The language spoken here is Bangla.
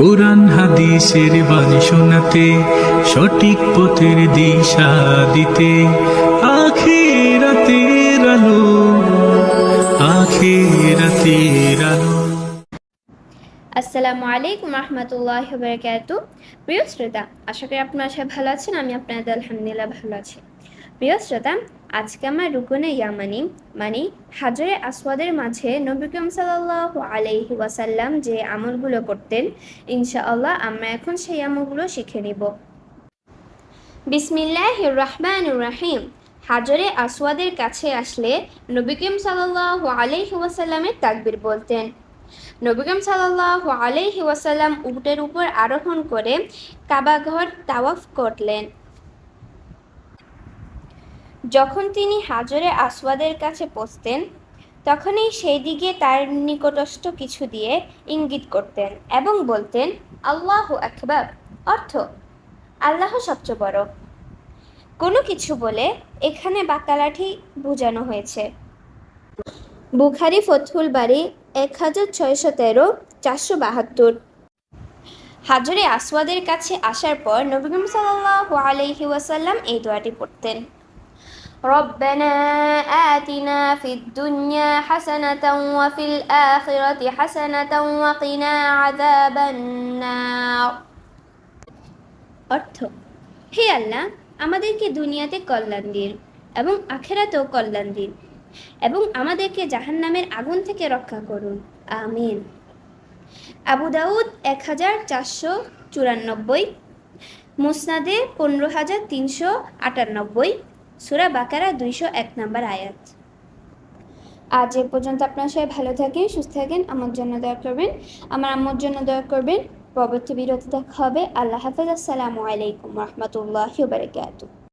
কোরআন, হাদিসের বাণী শোনাতে, সঠিক পথের দিশা দিতে। আখিরাতের আলো আখিরাতের আলো। আসসালামু আলাইকুম রহমতুল্লাহ বরকাত প্রিয় শ্রোতা, আশা করি আপনারা সবাই ভালো আছেন, আমি আপনাদের আলহামদুলিল্লাহ ভালো আছি। প্রিয় শ্রোতা, আজকে আমার রুকুনে ইয়ামানি মানে হাজরে আসওয়াদের মাঝে নবী করিম সাল্লাহ আলাইহি ওয়াসাল্লাম যে আমলগুলো করতেন, ইনশাআল্লাহ আমরা এখন সেই আমলগুলো শিখে নিব। বিসমিল্লাহ রহমান রাহিম। হাজরে আসওয়াদের কাছে আসলে নবী করিম সাল্লাহ আলাইহি ওয়াসাল্লামের তাকবির বলতেন। নবীকরম সাল্লাহ আলাইহি ওয়াসাল্লাম উটের উপর আরোহণ করে কাবাঘর তাওয়াফ করলেন। যখন তিনি হাজরে আসওয়াদের কাছে পৌঁছতেন, তখনই সেই দিকে তার নিকটস্থ কিছু দিয়ে ইঙ্গিত করতেন এবং বলতেন, আল্লাহ আকবার। অর্থ, আল্লাহ সবচেয়ে বড়। কোনো কিছু বলে এখানে বাকালাঠি বোঝানো হয়েছে। বুখারি ফথুল বাড়ি এক হাজার ছয়শো তেরো, চারশো বাহাত্তর। হাজরে আসওয়াদের কাছে আসার পর নবীকরম সাল্লাল্লাহু আলাইহি ওয়াসাল্লাম এই দোয়াটি পড়তেন। ربنا آتنا في الدنيا حسنة وفي الآخرة حسنة وقنا عذاب النار অর্থ হে আল্লাহ আমাদেরকে দুনিয়াতে কল্যাণ দিন এবং আখেরাতেও কল্যাণ দিন এবং আমাদেরকে জাহান্নামের আগুন থেকে রক্ষা করুন আমিন আবু দাউদ এক হাজার চারশো চুরানব্বই মুসনাদে পনেরো হাজার তিনশো আটানব্বই সুরা বাকারা দুইশো এক নম্বর আয়াত। আজ এ পর্যন্ত আপনার সবাই ভালো থাকেন, সুস্থ থাকেন, আমার জন্য দয়া করবেন। আমার আম্মুর জন্য দয়া করবেন। পরবর্তী বিরতি দেখা হবে। আল্লাহ হাফেজ। আসসালামু আলাইকুম রহমতুল্লাহ বারকাতুহ।